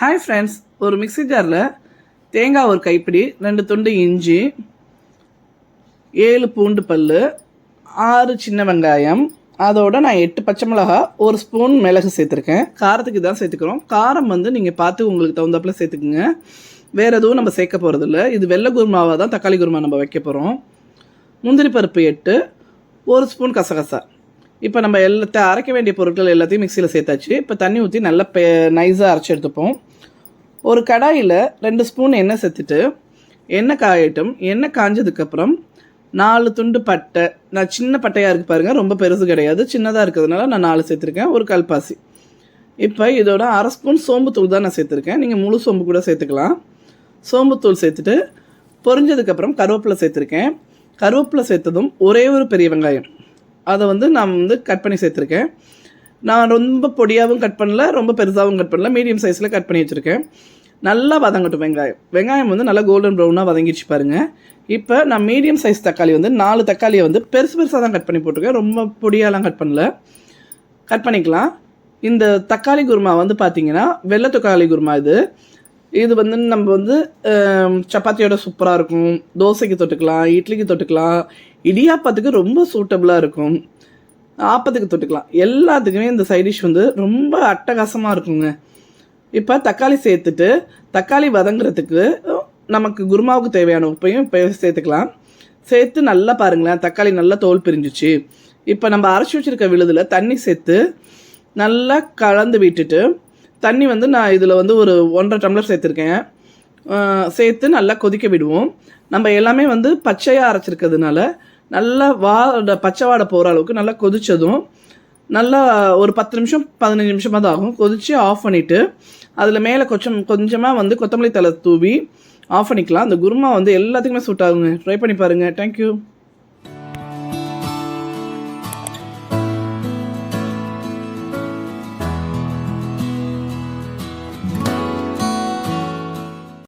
Hi friends ஒரு mixie ஜாரில் தேங்காய் ஒரு கைப்பிடி ரெண்டு துண்டு இஞ்சி ஏழு பூண்டு பல் ஆறு சின்ன வெங்காயம். அதோட நான் எட்டு பச்சை மிளகா ஒரு ஸ்பூன் மிளகு சேர்த்துருக்கேன். காரத்துக்கு தான் சேர்த்துக்கிறோம். காரம் வந்து நீங்கள் பார்த்து உங்களுக்கு தகுந்தாப்புல சேர்த்துக்குங்க. வேறு எதுவும் நம்ம சேர்க்க போகிறதில்ல இது வெள்ளை குருமாவாக தான் தக்காளி குருமா நம்ம வைக்க போகிறோம் முந்திரி பருப்பு எட்டு ஒரு ஸ்பூன் கசகசா. இப்போ நம்ம எல்லாத்த அரைக்க வேண்டிய பொருட்கள் எல்லாத்தையும் மிக்சியில் சேர்த்தாச்சு. இப்போ தண்ணி ஊற்றி நல்லா பெ நைஸாக அரைச்சி எடுத்துப்போம். ஒரு கடாயில் ரெண்டு ஸ்பூன் எண்ணெய் சேர்த்துட்டு எண்ணெய் காயட்டும். எண்ணெய் காஞ்சதுக்கப்புறம் நாலு துண்டு பட்டை. நான் சின்ன பட்டையாக இருக்குது பாருங்கள் ரொம்ப பெருசு கிடையாது. சின்னதாக இருக்கிறதுனால நான் நாலு சேர்த்துருக்கேன் ஒரு கல்பாசி இப்போ இதோட அரை ஸ்பூன் சோம்புத்தூள் தான் நான் சேர்த்துருக்கேன். நீங்கள் முழு சோம்பு கூட சேர்த்துக்கலாம். சோம்புத்தூள் சேர்த்துட்டு பொரிஞ்சதுக்கப்புறம் கருவேப்பிலை சேர்த்துருக்கேன். கருவேப்பிலை சேர்த்ததும் ஒரே ஒரு பெரிய வெங்காயம். அதை வந்து நான் வந்து கட் பண்ணி சேர்த்துருக்கேன். நான் ரொம்ப பொடியாகவும் கட் பண்ணல ரொம்ப பெருசாகவும் கட் பண்ணல மீடியம் சைஸில் கட் பண்ணி வச்சுருக்கேன். நல்லா வதங்கட்டும் வெங்காயம். வெங்காயம் வந்து நல்லா கோல்டன் ப்ரௌனாக வதங்கிடுச்சு பாருங்கள் இப்போ நான் மீடியம் சைஸ் தக்காளி வந்து நாலு தக்காளியை வந்து பெருசு பெருசாக தான் கட் பண்ணி போட்டிருக்கேன். ரொம்ப பொடியாலாம் கட் பண்ணல. கட் பண்ணிக்கலாம். இந்த தக்காளி குருமா வந்து பார்த்தீங்கன்னா வெள்ளை தக்காளி குருமா இது. இது வந்து நம்ம வந்து சப்பாத்தியோட சூப்பராக இருக்கும். தோசைக்கு தொட்டுக்கலாம் இட்லிக்கு தொட்டுக்கலாம். இடியாப்பத்துக்கு ரொம்ப சூட்டபுளாக இருக்கும். ஆப்பத்துக்கு தொட்டுக்கலாம். எல்லாத்துக்குமே இந்த சைட் டிஷ் வந்து ரொம்ப அட்டகாசமாக இருக்குங்க. இப்போ தக்காளி சேர்த்துட்டு தக்காளி வதங்குறதுக்கு நமக்கு குருமாவுக்கு தேவையான உப்பையும் இப்போ சேர்த்துக்கலாம். சேர்த்து நல்லா பாருங்களேன் தக்காளி நல்லா தோல் பிரிஞ்சிச்சு. இப்போ நம்ம அரைச்சி வச்சிருக்க விழுதில் தண்ணி சேர்த்து நல்லா கலந்து விட்டுட்டு தண்ணி வந்து நான் இதில் வந்து ஒரு ஒன்றரை டம்ளர் சேர்த்துருக்கேன். சேர்த்து நல்லா கொதிக்க விடுவோம். நம்ம எல்லாமே வந்து பச்சையாக அரைச்சிருக்கிறதுனால நல்லா வாட பச்சை வாடை போகிற அளவுக்கு நல்லா கொதித்ததும் நல்லா ஒரு பத்து நிமிஷம் பதினஞ்சு நிமிஷமாக தான் ஆகும். கொதித்து ஆஃப் பண்ணிவிட்டு அதில் மேலே கொஞ்சம் கொஞ்சமாக வந்து கொத்தமல்லி தலை தூவி ஆஃப் பண்ணிக்கலாம். அந்த குருமா வந்து எல்லாத்துக்குமே சூட் ஆகுங்க. ட்ரை பண்ணி பாருங்கள் தேங்க்யூ